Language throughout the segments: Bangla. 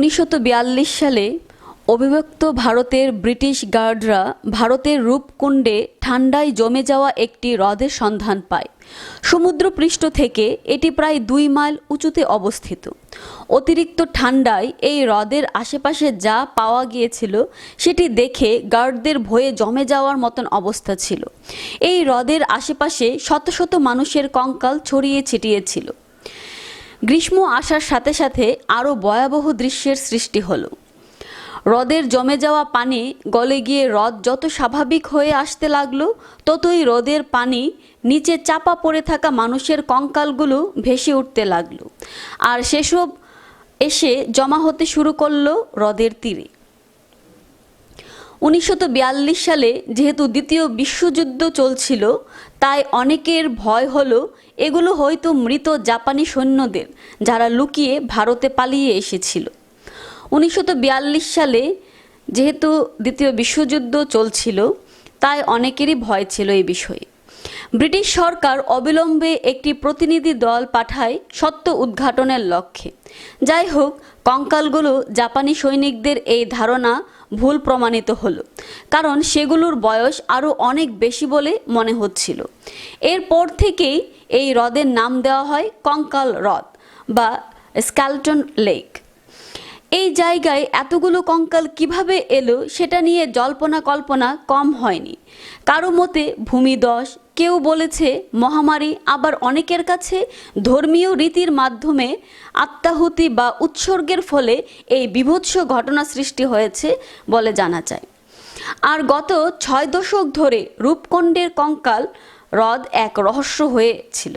উনিশশো বিয়াল্লিশ সালে অবিভক্ত ভারতের ব্রিটিশ গার্ডরা ভারতের রূপকুণ্ডে ঠান্ডায় জমে যাওয়া একটি হ্রদের সন্ধান পায়। সমুদ্রপৃষ্ঠ থেকে এটি প্রায় দুই মাইল উঁচুতে অবস্থিত। অতিরিক্ত ঠান্ডায় এই হ্রদের আশেপাশে যা পাওয়া গিয়েছিল, সেটি দেখে গার্ডদের ভয়ে জমে যাওয়ার মতন অবস্থা ছিল। এই হ্রদের আশেপাশে শত শত মানুষের কঙ্কাল ছড়িয়ে ছিটিয়ে ছিল গ্রীষ্ম আসার সাথে সাথে আরও ভয়াবহ দৃশ্যের সৃষ্টি হলো। হ্রদের জমে যাওয়া পানি গলে গিয়ে হ্রদ যত স্বাভাবিক হয়ে আসতে লাগল, ততই হ্রদের পানি নিচে চাপা পড়ে থাকা মানুষের কঙ্কালগুলো ভেসে উঠতে লাগল। আর সেসব এসে জমা হতে শুরু করল হ্রদের তীরে। উনিশশো বিয়াল্লিশ সালে যেহেতু দ্বিতীয় বিশ্বযুদ্ধ চলছিল, তাই অনেকের ভয় হলো, এগুলো হয়তো মৃত জাপানি সৈন্যদের যারা লুকিয়ে ভারতে পালিয়ে এসেছিল। উনিশশো বিয়াল্লিশ সালে যেহেতু দ্বিতীয় বিশ্বযুদ্ধ চলছিল, তাই অনেকেরই ভয় ছিল এই বিষয়ে। ব্রিটিশ সরকার অবিলম্বে একটি প্রতিনিধি দল পাঠায় সত্য উদ্ঘাটনের লক্ষ্যে। যাই হোক, কঙ্কালগুলো জাপানি সৈনিকদের এই ধারণা ভুল প্রমাণিত হলো। কারণ সেগুলোর বয়স আরও অনেক বেশি বলে মনে হচ্ছিল। এরপর থেকেই এই হ্রদের নাম দেওয়া হয় কঙ্কাল হ্রদ বা স্ক্যালটন লেক। এই জায়গায় এতগুলো কঙ্কাল কীভাবে এলো সেটা নিয়ে জল্পনা কল্পনা কম হয়নি। কারও মতে ভূমিদশ কেউ বলেছে, মহামারী আবার অনেকের কাছে ধর্মীয় রীতির মাধ্যমে আত্মাহুতি বা উৎসর্গের ফলে এই বিভৎস ঘটনা সৃষ্টি হয়েছে বলে জানা যায়। আর গত ছয় দশক ধরে রূপকুণ্ডের কঙ্কাল, হ্রদ এক রহস্য হয়েছিল।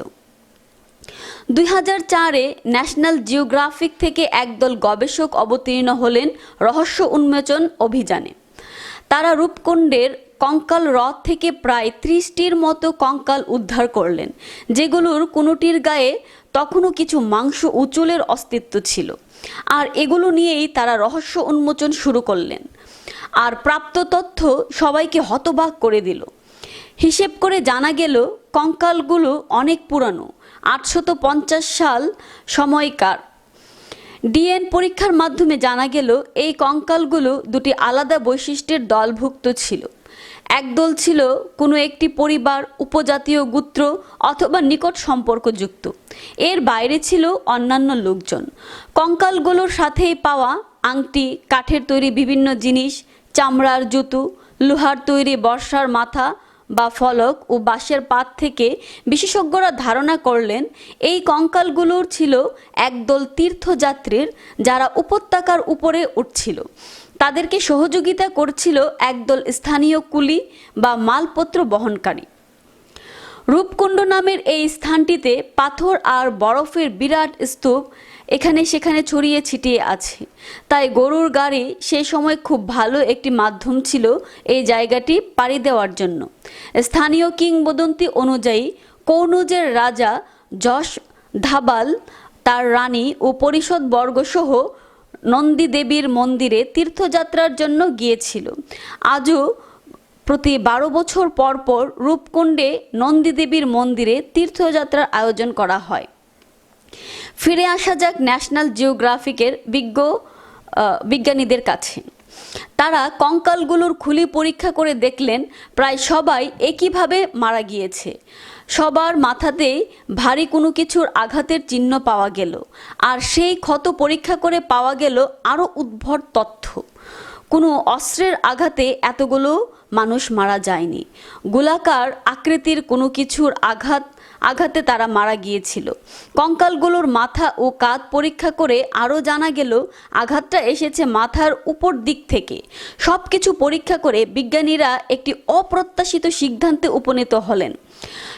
দুই হাজার চারে ন্যাশনাল জিওগ্রাফিক থেকে একদল গবেষক অবতীর্ণ হলেন রহস্য উন্মোচন অভিযানে। তারা রূপকুণ্ডের কঙ্কাল হ্রদ থেকে প্রায় ত্রিশটির মতো কঙ্কাল উদ্ধার করলেন। যেগুলোর কোনোটির গায়ে তখনও কিছু মাংস উচুলের অস্তিত্ব ছিল। আর এগুলো নিয়েই তারা রহস্য উন্মোচন শুরু করলেন। আর প্রাপ্ত তথ্য সবাইকে হতবাক করে দিল। হিসেব করে জানা গেল, কঙ্কালগুলো অনেক পুরানো আটশত সাল সময়কার। ডিএন পরীক্ষার মাধ্যমে জানা গেল, এই কঙ্কালগুলো দুটি আলাদা বৈশিষ্ট্যের দলভুক্ত ছিল। একদল ছিল কোনো একটি পরিবার, উপজাতীয় গোত্র অথবা নিকট সম্পর্কযুক্ত। এর বাইরে ছিল অন্যান্য লোকজন। কঙ্কালগুলোর সাথেই পাওয়া আংটি, কাঠের তৈরি বিভিন্ন জিনিস, চামড়ার জুতো, লোহার তৈরি বর্ষার মাথা বা ফলক ও বাঁশের পাত থেকে বিশেষজ্ঞরা ধারণা করলেন, এই কঙ্কালগুলোর ছিল একদল তীর্থযাত্রীর যারা উপত্যকার উপরে উঠছিল। তাদেরকে সহযোগিতা করছিল একদল স্থানীয় কুলি বা মালপত্র বহনকারী। রূপকুণ্ড নামের এই স্থানটিতে পাথর আর বরফের বিরাট স্তূপ এখানে সেখানে ছড়িয়ে ছিটিয়ে আছে। তাই গরুর গাড়ি সেই সময় খুব ভালো একটি মাধ্যম ছিল এই জায়গাটি পাড়ি দেওয়ার জন্য। স্থানীয় কিংবদন্তি অনুযায়ী কৌনুজের রাজা যশ ধাবাল, তার রানী ও পরিষদ বর্গসহ নন্দী দেবীর মন্দিরে তীর্থযাত্রার জন্য গিয়েছিল। আজও প্রতি বারো বছর পর পর রূপকুণ্ডে নন্দীদেবীর মন্দিরে তীর্থযাত্রার আয়োজন করা হয়। ফিরে আসা যাক ন্যাশনাল জিওগ্রাফিকের বিজ্ঞ বিজ্ঞানীদের কাছে। তারা কঙ্কালগুলোর খুলি পরীক্ষা করে দেখলেন, প্রায় সবাই একইভাবে মারা গিয়েছে। সবার মাথাতেই ভারী কোনো কিছুর আঘাতের চিহ্ন পাওয়া গেল। আর সেই ক্ষত পরীক্ষা করে পাওয়া গেল আরও উদ্ভট তথ্য। কোনো অস্ত্রের আঘাতে এতগুলো মানুষ মারা যায়নি। গোলাকার আকৃতির কোনো কিছুর আঘাত আঘাতে তারা মারা গিয়েছিল। কঙ্কালগুলোর মাথা ও কাঁধ পরীক্ষা করে আরও জানা গেল, আঘাতটা এসেছে মাথার উপর দিক থেকে। সব কিছু পরীক্ষা করে বিজ্ঞানীরা একটি অপ্রত্যাশিত সিদ্ধান্তে উপনীত হলেন।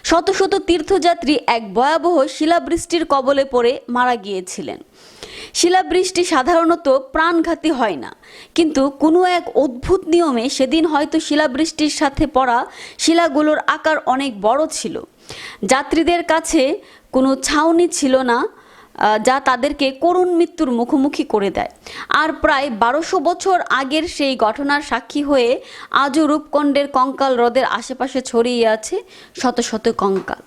শত শত তীর্থযাত্রী এক ভয়াবহ শিলাবৃষ্টির কবলে পড়ে মারা গিয়েছিলেন। শিলাবৃষ্টি সাধারণত প্রাণঘাতী হয় না। কিন্তু কোনো এক অদ্ভুত নিয়মে সেদিন হয়তো শিলাবৃষ্টির সাথে পড়া শিলাগুলোর আকার অনেক বড় ছিল। যাত্রীদের কাছে কোনো ছাউনি ছিল না যা তাদেরকে করুণ মৃত্যুর মুখোমুখি করে দেয়। আর প্রায় বারোশো বছর আগের সেই ঘটনার সাক্ষী হয়ে আজও রূপকণ্ডের কঙ্কাল হ্রদের আশেপাশে ছড়িয়ে আছে শত শত কঙ্কাল।